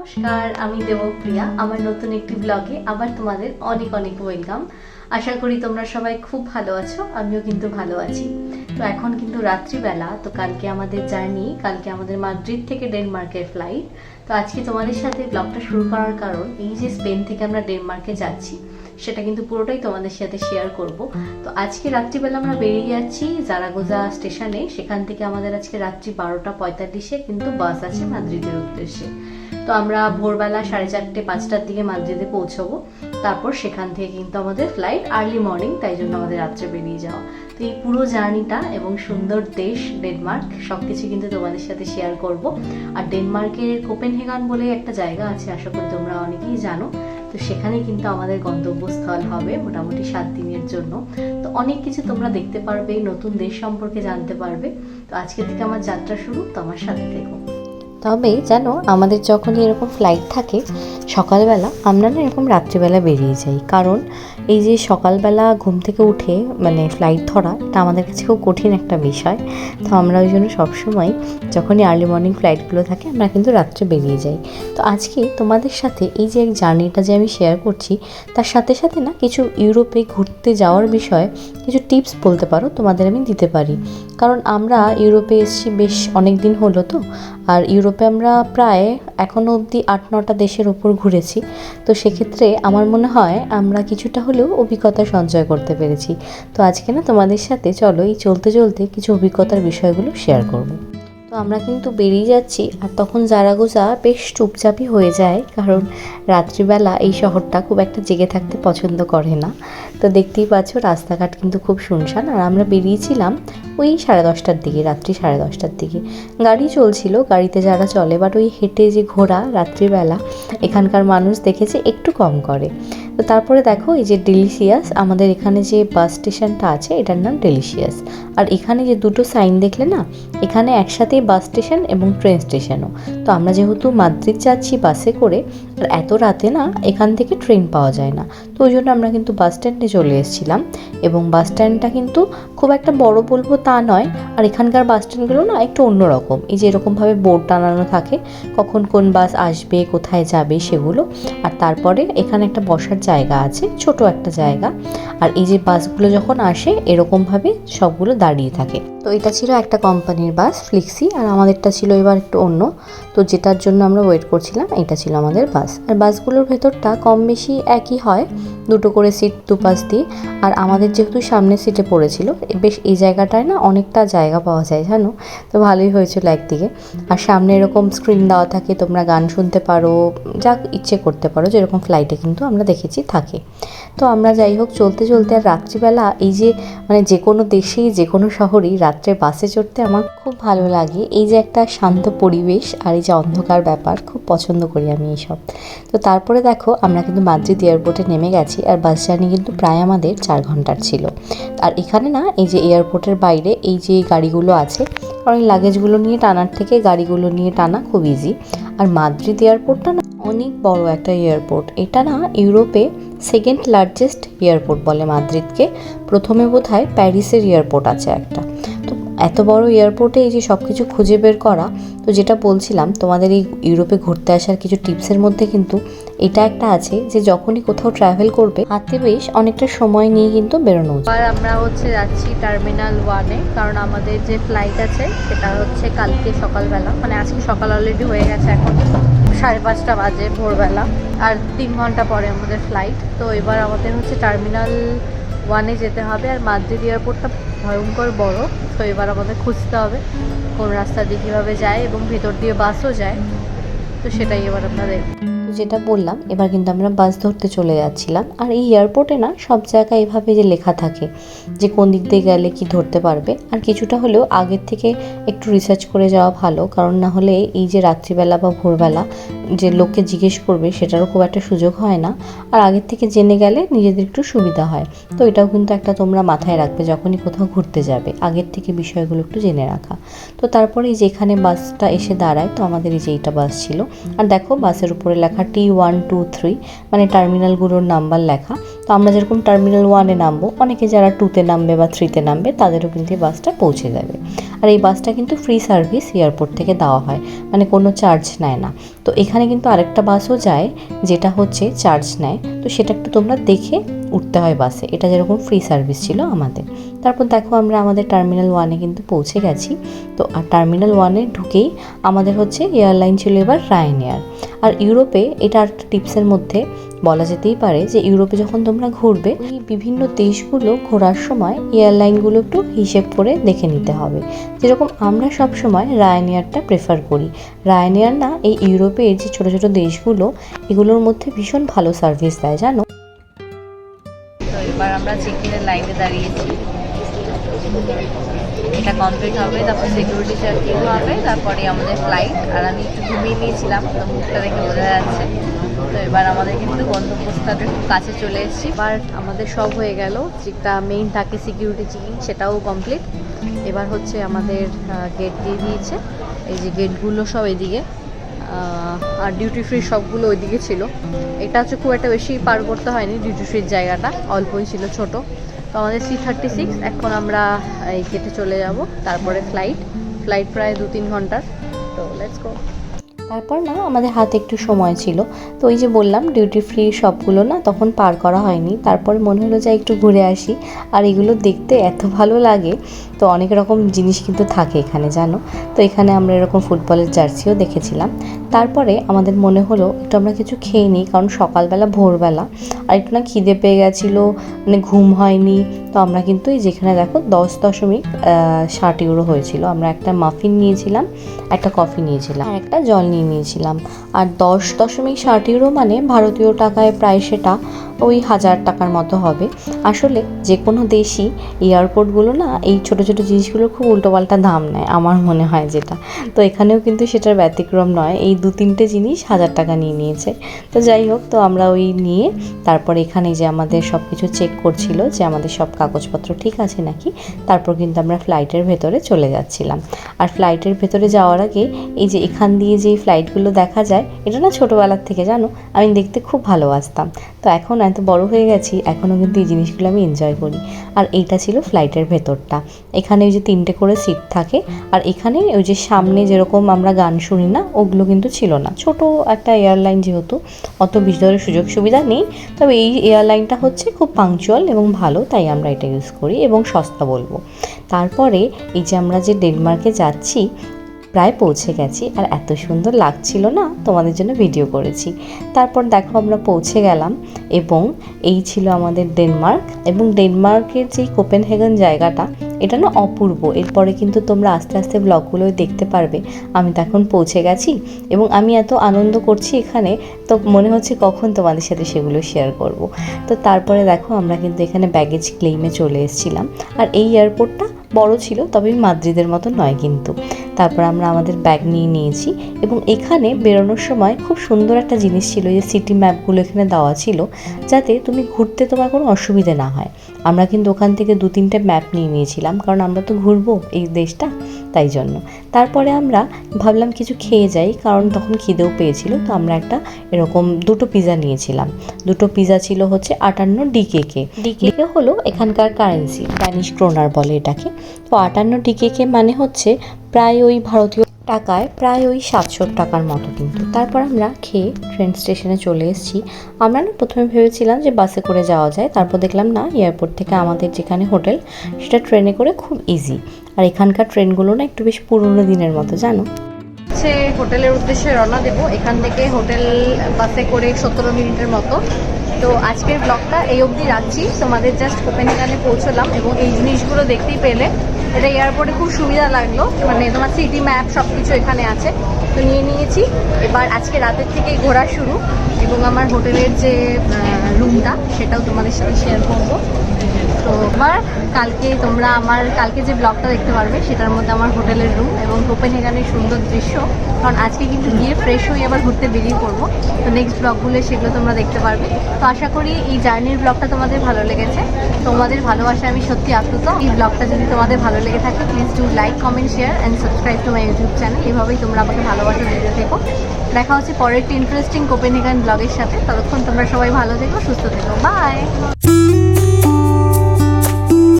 নমস্কার, আমি দেবপ্রিয়া। আমার নতুন একটি ব্লগে আবার তোমাদের অনেক অনেক ওয়েলকাম আশা করি তোমরা সবাই খুব ভালো আছো, আমিও কিন্তু ভালো আছি। তো এখন কিন্তু রাত্রিবেলা, তো কালকে আমাদের জার্নি কালকে আমাদের মাদ্রিদ থেকে ডেনমার্কের ফ্লাইট তো আজকে তোমাদের সাথে ব্লগটা শুরু করার কারণ, এই যে স্পেন থেকে আমরা ডেনমার্কে যাচ্ছি সেটা কিন্তু পুরোটাই তোমাদের সাথে শেয়ার করব। তো আজকে রাত্রিবেলা আমরা বেরিয়ে যাচ্ছি জারাগোজা স্টেশনে। সেখান থেকে আমাদের আজকে রাত্রি বারোটা পঁয়তাল্লিশে কিন্তু বাস আছে মাদ্রিদের উদ্দেশ্যে। তো আমরা ভোরবেলা সাড়ে চারটে, পাঁচটার দিকে মাদ্রিদে পৌঁছবো। তারপর সেখান থেকে কিন্তু আমাদের ফ্লাইট আর্লি মর্নিং তাই জন্য আমাদের রাত্রে বেরিয়ে যাওয়া। তো এই পুরো জার্নিটা এবং সুন্দর দেশ ডেনমার্ক সব কিছু কিন্তু তোমাদের সাথে শেয়ার করব। আর ডেনমার্কের কোপেনহেগান বলে একটা জায়গা আছে, আশা করি তোমরা অনেকেই জানো। তো সেখানে কিন্তু আমাদের গন্তব্যস্থল হবে মোটামুটি সাত দিনের জন্য। তো অনেক কিছু তোমরা দেখতে পারবে, নতুন দেশ সম্পর্কে জানতে পারবে। তো আজকে থেকে আমার যাত্রা শুরু তো আমার সাথে থেকো। তবে জানো আমাদের যখনই এরকম ফ্লাইট থাকে, সকালবেলা আমরা না এরকম রাত্রিবেলা বেরিয়ে যাই। কারণ এই যে সকালবেলা ঘুম থেকে উঠে মানে ফ্লাইট ধরা এটা আমাদের কাছে খুব কঠিন একটা বিষয়। তো আমরা ওই জন্য সবসময় যখনই আর্লি মর্নিং ফ্লাইটগুলো থাকে, আমরা কিন্তু রাত্রে বেরিয়ে যাই। তো আজকে তোমাদের সাথে এই যে জার্নিটা যে আমি শেয়ার করছি, তার সাথে সাথে না কিছু ইউরোপে ঘুরতে যাওয়ার বিষয়ে কিছু টিপস বলতে পারো, তোমাদের আমি দিতে পারি। কারণ আমরা ইউরোপে এসেছি বেশ অনেক দিন হলো তো, আর ইউরোপে আমরা প্রায় এখনও অবধি আট নটা দেশের ওপর ঘুরেছি। তো সেক্ষেত্রে আমার মনে হয় আমরা কিছুটা হলেও অভিজ্ঞতা সঞ্চয় করতে পেরেছি। তো আজকে না তোমাদের সাথে চলো এই চলতে চলতে কিছু অভিজ্ঞতার বিষয়গুলো শেয়ার করব। তো আমরা কিন্তু বেরিয়ে যাচ্ছি আর তখন জারাগোজা বেশ চুপচাপই হয়ে যায় কারণ রাত্রিবেলা এই শহরটা খুব একটা জেগে থাকতে পছন্দ করে না। তো দেখতেই পাচ্ছ রাস্তাঘাট কিন্তু খুব শুনশান আর আমরা বেরিয়েছিলাম ওই সাড়ে দশটার দিকে, রাত্রি সাড়ে দশটার দিকে। গাড়ি চলছিল, গাড়িতে যারা চলে বাট ওই হেঁটে যে ঘোরা রাত্রিবেলা, এখানকার মানুষ দেখেছে একটু কম করে। তো তারপরে দেখো, এই যে ডেলিশিয়াস আমাদের এখানে যে বাস স্টেশনটা আছে, এটার নাম ডেলিশিয়াস আর এখানে যে দুটো সাইন দেখলে না, এখানে একসাথেই বাস স্টেশন এবং ট্রেন স্টেশনও তো আমরা যেহেতু মাদ্রিদ যাচ্ছি বাসে করে আর এত রাতে না এখান থেকে ট্রেন পাওয়া যায় না। তো ওই জন্য আমরা কিন্তু বাস স্ট্যান্ডে চলে এসেছিলাম এবং বাস স্ট্যান্ডটা কিন্তু খুব একটা বড় বলব তা নয়। আর এখানকার বাস স্ট্যান্ডগুলো না একটু অন্যরকম। এই যে এরকমভাবে বোর্ড টানানো থাকে, কখন কোন বাস আসবে, কোথায় যাবে সেগুলো। আর তারপরে এখানে একটা বসার জায়গা আছে, ছোট একটা জায়গা। আর এই যে বাসগুলো যখন আসে, এরকমভাবে সবগুলো দাঁড়িয়ে থাকে। তো এটা ছিল একটা কোম্পানির বাস ফ্লিক্সি আর আমাদেরটা ছিল এবার একটু অন্য। তো যেটার জন্য আমরা ওয়েট করছিলাম, এটা ছিল আমাদের বাস। আর বাসগুলোর ভেতরটা কম বেশি একই হয়, দুটো করে সিট দুপাশ দিয়ে। আর আমাদের যেহেতু সামনের সিটে পড়েছিল বেশ এই জায়গাটায় না অনেকটা জায়গা পাওয়া যায়, জানো? তো ভালোই হয়েছিল একদিকে। আর সামনে এরকম স্ক্রিন দেওয়া থাকে, তোমরা গান শুনতে পারো, যা ইচ্ছে করতে পারো, যেরকম ফ্লাইটে কিন্তু আমরা দেখেছি, থাকে। তো আমরা যাই হোক, চলতে চলতে আর রাত্রিবেলা এই যে মানে যে কোনো দেশেই, যে কোনো শহরেই রাত্রে বাসে চড়তে আমার খুব ভালো লাগে। এই যে একটা শান্ত পরিবেশ আর এই যে অন্ধকার ব্যাপার, খুব পছন্দ করি আমি এইসব। তো তারপরে দেখো, আমরা কিন্তু মাদ্রিদ এয়ারপোর্টে নেমে গেছি আর বাস জার্নি কিন্তু প্রায় আমাদের চার ঘণ্টার ছিল। আর এখানে না, এই যে এয়ারপোর্টের বাইরে এই যে গাড়িগুলো আছে কারণ লাগেজগুলো নিয়ে টানার থেকে গাড়িগুলো নিয়ে টানা খুব ইজি আর মাদ্রিদ এয়ারপোর্টটা না, অনেক বড় একটা এয়ারপোর্ট। এটা না, ইউরোপে সেকেন্ড লার্জেস্ট এয়ারপোর্ট বলে মাদ্রিদকে। প্রথমে বোধ হয় প্যারিসের এয়ারপোর্ট আছে একটা। তো এত বড় এয়ারপোর্টে এই যে সব কিছু খুঁজে বের করা, তো যেটা বলছিলাম, তোমাদের এই ইউরোপে ঘুরতে আসার কিছু টিপসের মধ্যে কিন্তু এটা একটা আছে যে যখনই কোথাও ট্রাভেল করবে, হাতে বেশ অনেকটা সময় নিয়ে কিন্তু বেরোনো আর আমরা হচ্ছে যাচ্ছি টার্মিনাল ওয়ানে কারণ আমাদের যে ফ্লাইট আছে, সেটা হচ্ছে কালকে সকালবেলা মানে আজকে সকাল অলরেডি হয়ে গেছে এখন। সাড়ে পাঁচটা বাজে ভোরবেলা। আর তিন ঘণ্টা পরে আমাদের ফ্লাইট তো এবার আমাদের হচ্ছে টার্মিনাল ওয়ানে যেতে হবে আর মাদ্রিদ এয়ারপোর্টটা ভয়ঙ্কর বড়। তো এবার আমাদের খুঁজতে হবে কোন রাস্তা দিয়ে কীভাবে যায় এবং ভেতর দিয়ে বাসও যায়। তো সেটাই এবার আমরা দেখব যেটা বললাম, এবার কিন্তু আমরা বাস ধরতে চলে যাচ্ছিলাম। আর এই এয়ারপোর্টে না সব জায়গায় এভাবে যে লেখা থাকে যে কোন দিক দিয়ে গেলে কি ধরতে পারবে, আর কিছুটা হলেও আগের থেকে একটু রিসার্চ করে যাওয়া ভালো। কারণ না হলে এই যে রাত্রিবেলা বা ভোরবেলা যে লোককে জিজ্ঞেস করবে সেটারও খুব একটা সুযোগ হয় না। আর আগের থেকে জেনে গেলে নিজেদের একটু সুবিধা হয়। তো এটাও কিন্তু একটা তোমরা মাথায় রাখবে যখনই কোথাও ঘুরতে যাবে। আগের থেকে বিষয়গুলো একটু জেনে রাখা। তো তারপরে যেখানে বাসটা এসে দাঁড়ায়, তো আমাদের এই যে এইটা বাস ছিল। আর দেখো বাসের উপরে লেখা টি ওয়ান টু থ্রি মানে টার্মিনালগুলোর নাম্বার লেখা। তো আমরা যেরকম টার্মিনাল ওয়ানে নামবো, অনেকে যারা টুতে নামবে বা থ্রিতে নামবে, তাদেরও কিন্তু এই বাসটা পৌঁছে যাবে। আর এই বাসটা কিন্তু ফ্রি সার্ভিস এয়ারপোর্ট থেকে দেওয়া হয় মানে কোনো চার্জ নেয় না। তো এখানে কিন্তু আরেকটা বাসও যায়, যেটা হচ্ছে চার্জ নেয়। তো সেটা একটু তোমরা দেখে উঠতে হয় বাসে এটা যেরকম ফ্রি সার্ভিস ছিল আমাদের। তারপর দেখো আমরা আমাদের টার্মিনাল ওয়ানে কিন্তু পৌঁছে গেছি। তো আর টার্মিনাল ওয়ানে ঢুকেই আমাদের হচ্ছে এয়ারলাইন ছিল এবার রায়ন এয়ার আর ইউরোপে এটা একটা টিপসের মধ্যে বলা যেতেই পারে যে ইউরোপে যখন তোমরা ঘুরবে, এই বিভিন্ন দেশগুলো ঘোরার সময় এয়ারলাইনগুলো একটু হিসেব করে দেখে নিতে হবে। যেরকম আমরা সব সময় রায়নিয়ারটা প্রেফার করি। রায়নিয়ার না, এই ইউরোপের যে ছোটো ছোটো দেশগুলো, এগুলোর মধ্যে ভীষণ ভালো সার্ভিস দেয়, জানো? এবার আমরা চেক লাইনে দাঁড়িয়েছি এটা কমপ্লিট হবে, তারপর সিকিউরিটি চেকিং হবে, তারপরে আমাদের ফ্লাইট আর আমি একটু ঘুমিয়ে নিয়েছিলাম তো মুখটা দেখে বোঝা যাচ্ছে। তো এবার আমাদের কিন্তু গন্তব্যস্থলের খুব কাছে চলে এসেছি। এবার আমাদের সব হয়ে গেল, যেটা মেইন থাকে সিকিউরিটি চেকিং সেটাও কমপ্লিট এবার হচ্ছে আমাদের গেট দিয়ে দিয়েছে। এই যে গেটগুলো সব এদিকে আর ডিউটি ফ্রি সবগুলো ওইদিকে ছিল। এটা হচ্ছে খুব একটা বেশি পার করতে হয়নি ডিউটি ফ্রির জায়গাটা, অল্পই ছিল ছোট। তো আমাদের সি থার্টি সিক্স এখন আমরা এই গেটে চলে যাব। তারপরে ফ্লাইট ফ্লাইট প্রায় দু তিন ঘণ্টার। তো লেটস গো তারপর না আমাদের হাতে একটু সময় ছিল। তো ওই যে বললাম ডিউটি ফ্রি সবগুলো না তখন পার করা হয়নি। তারপর মনে হলো যে একটু ঘুরে আসি। আর এগুলো দেখতে এত ভালো লাগে। তো অনেক রকম জিনিস কিন্তু থাকে এখানে, জানো? তো এখানে আমরা এরকম ফুটবলের জার্সিও দেখেছিলাম। তারপরে আমাদের মনে হলো একটু আমরা কিছু খেয়ে নিই, কারণ সকালবেলা, ভোরবেলা আর একটু না খিদে পেয়ে গেছিল মানে ঘুম হয়নি। তো আমরা কিন্তু এই যেখানে দেখো দশ দশমিক ষাট ইউরো হয়েছিল। আমরা একটা মাফিন নিয়েছিলাম, একটা কফি নিয়েছিলাম একটা জল নিয়ে নিয়েছিলাম। আর দশ দশমিক ষাট ইউরো মানে ভারতীয় টাকায় প্রায় সেটা ওই হাজার টাকার মতো হবে। আসলে যে কোনো দেশই এয়ারপোর্টগুলো না, এই ছোটো ছোটো জিনিসগুলো খুব উল্টোপাল্টা দাম নেয়, আমার মনে হয় যেটা। তো এখানেও কিন্তু সেটার ব্যতিক্রম নয়, এই দু তিনটে জিনিস হাজার টাকা নিয়ে নিয়েছে। তো যাই হোক, তো আমরা ওই নিয়ে তারপর এখানে যে আমাদের সব কিছু চেক করছিল যে আমাদের সব কাগজপত্র ঠিক আছে নাকি, তারপর কিন্তু আমরা ফ্লাইটের ভেতরে চলে যাচ্ছিলাম। আর ফ্লাইটের ভেতরে যাওয়ার আগে এই যে এখান দিয়ে যে ফ্লাইটগুলো দেখা যায়, এটা না ছোটোবেলার থেকে জানো, আমি দেখতে খুব ভালোবাসতাম। তো এখন এত বড় হয়ে গেছি এখনও কিন্তু এই জিনিসগুলো আমি এনজয় করি। আর এইটা ছিল ফ্লাইটের ভেতরটা। এখানে ওই যে তিনটে করে সিট থাকে, আর এখানে ওই যে সামনে যেরকম আমরা গান শুনি না, ওগুলো কিন্তু ছিল না। ছোট একটা এয়ারলাইন যেহেতু, অত ভিতরে সুযোগ সুবিধা নেই। তবে এই এয়ারলাইনটা হচ্ছে খুব পাংচুয়াল এবং ভালো, তাই আমরা এটা ইউজ করি এবং সস্তা বলব। তারপরে এই যে আমরা যে ডেনমার্কে যাচ্ছি প্রায় পৌঁছে গেছি। আর এত সুন্দর লাগছিল না? তোমাদের জন্য ভিডিও করেছি। তারপর দেখো আমরা পৌঁছে গেলাম এবং এই ছিল আমাদের ডেনমার্ক এবং ডেনমার্কের যে কোপেনহেগেন জায়গাটা, এটা না অপূর্ব। এরপরে কিন্তু তোমরা আস্তে আস্তে ব্লগগুলো দেখতে পারবে। আমি তো এখন পৌঁছে গেছি এবং আমি এত আনন্দ করছি এখানে, তো মনে হচ্ছে কখন তোমাদের সাথে সেগুলো শেয়ার করব। তো তারপরে দেখো আমরা কিন্তু এখানে ব্যাগেজ ক্লেইমে চলে এসেছিলাম। আর এই এয়ারপোর্টটা বড় ছিল, তবে মাদ্রিদের মতো নয় কিন্তু। তারপর আমরা আমাদের ব্যাগ নিয়ে নিয়েছি এবং এখানে বেরোনোর সময় খুব সুন্দর একটা জিনিস ছিল যে সিটি ম্যাপগুলো এখানে দেওয়া ছিল যাতে তুমি ঘুরতে তোমার কোনো অসুবিধে না হয়। আমরা কিন্তু ওখান থেকে দু তিনটে ম্যাপ নিয়ে নিয়েছিলাম কারণ আমরা তো ঘুরবো এই দেশটা তাই জন্য। তারপরে আমরা ভাবলাম কিছু খেয়ে যাই কারণ তখন খিদেও পেয়েছিল তো আমরা একটা এরকম দুটো পিৎজা নিয়েছিলাম। দুটো পিৎজা ছিল হচ্ছে আটান্ন ডিকে ডিকেকে ডিকেকে হলো এখানকার কারেন্সি ড্যানিশ ক্রোনার বলে এটাকে। তো আটান্ন ডিকেকে মানে হচ্ছে প্রায় ওই ভারতীয় টাকায় প্রায় ওই সাতশো টাকার মতো কিন্তু। তারপর আমরা খেয়ে ট্রেন স্টেশনে চলে এসেছি। আমরা না প্রথমে ভেবেছিলাম যে বাসে করে যাওয়া যায়। তারপর দেখলাম না এয়ারপোর্ট থেকে আমাদের যেখানে হোটেল সেটা ট্রেনে করে খুব ইজি আর এখানকার ট্রেনগুলো না একটু বেশ পুরোনো দিনের মতো, জানো? হচ্ছে হোটেলের উদ্দেশ্যে রওনা দেবো। এখান থেকে হোটেল বাসে করে সতেরো মিনিটের মতো। তো আজকের ব্লগটা এই অবধি রাখছি। তোমাদের জাস্ট কোপেনহেগানে পৌঁছলাম এবং এই জিনিসগুলো দেখতেই পেলে। এটা এয়ারপোর্টে খুব সুবিধা লাগল। মানে তোমার সিটি ম্যাপ সব কিছু এখানে আছে। তো নিয়ে নিয়েছি। এবার আজকে রাতের থেকেই ঘোরা শুরু। এবং আমার হোটেলের যে রুমটা সেটাও তোমাদের সাথে শেয়ার করব। তো এবার কালকে তোমরা আমার, কালকে যে ব্লগটা দেখতে পারবে, সেটার মধ্যে আমার হোটেলের রুম এবং কোপেন কোপেনহেগানের সুন্দর দৃশ্য। কারণ আজকে কিন্তু গিয়ে ফ্রেশ হয়ে আবার ঘুরতে বেরিয়ে পড়ব। তো নেক্সট ব্লগগুলো সেগুলো তোমরা দেখতে পারবে। তো আশা করি এই জার্নির ব্লগটা তোমাদের ভালো লেগেছে। তোমাদের ভালোবাসা আমি সত্যি আপ্লুত। এই ব্লগটা যদি তোমাদের ভালো লেগে থাকে please do like comment share and subscribe to my YouTube channel এভাবেই তোমরা আমাকে ভালোবাসা দিতে থেকো। দেখা হচ্ছে পরের একটি ইন্টারেস্টিং কোপেনহেগান ব্লগের সাথে। ততক্ষণ তোমরা সবাই ভালো থেকো, সুস্থ থেকো। বাই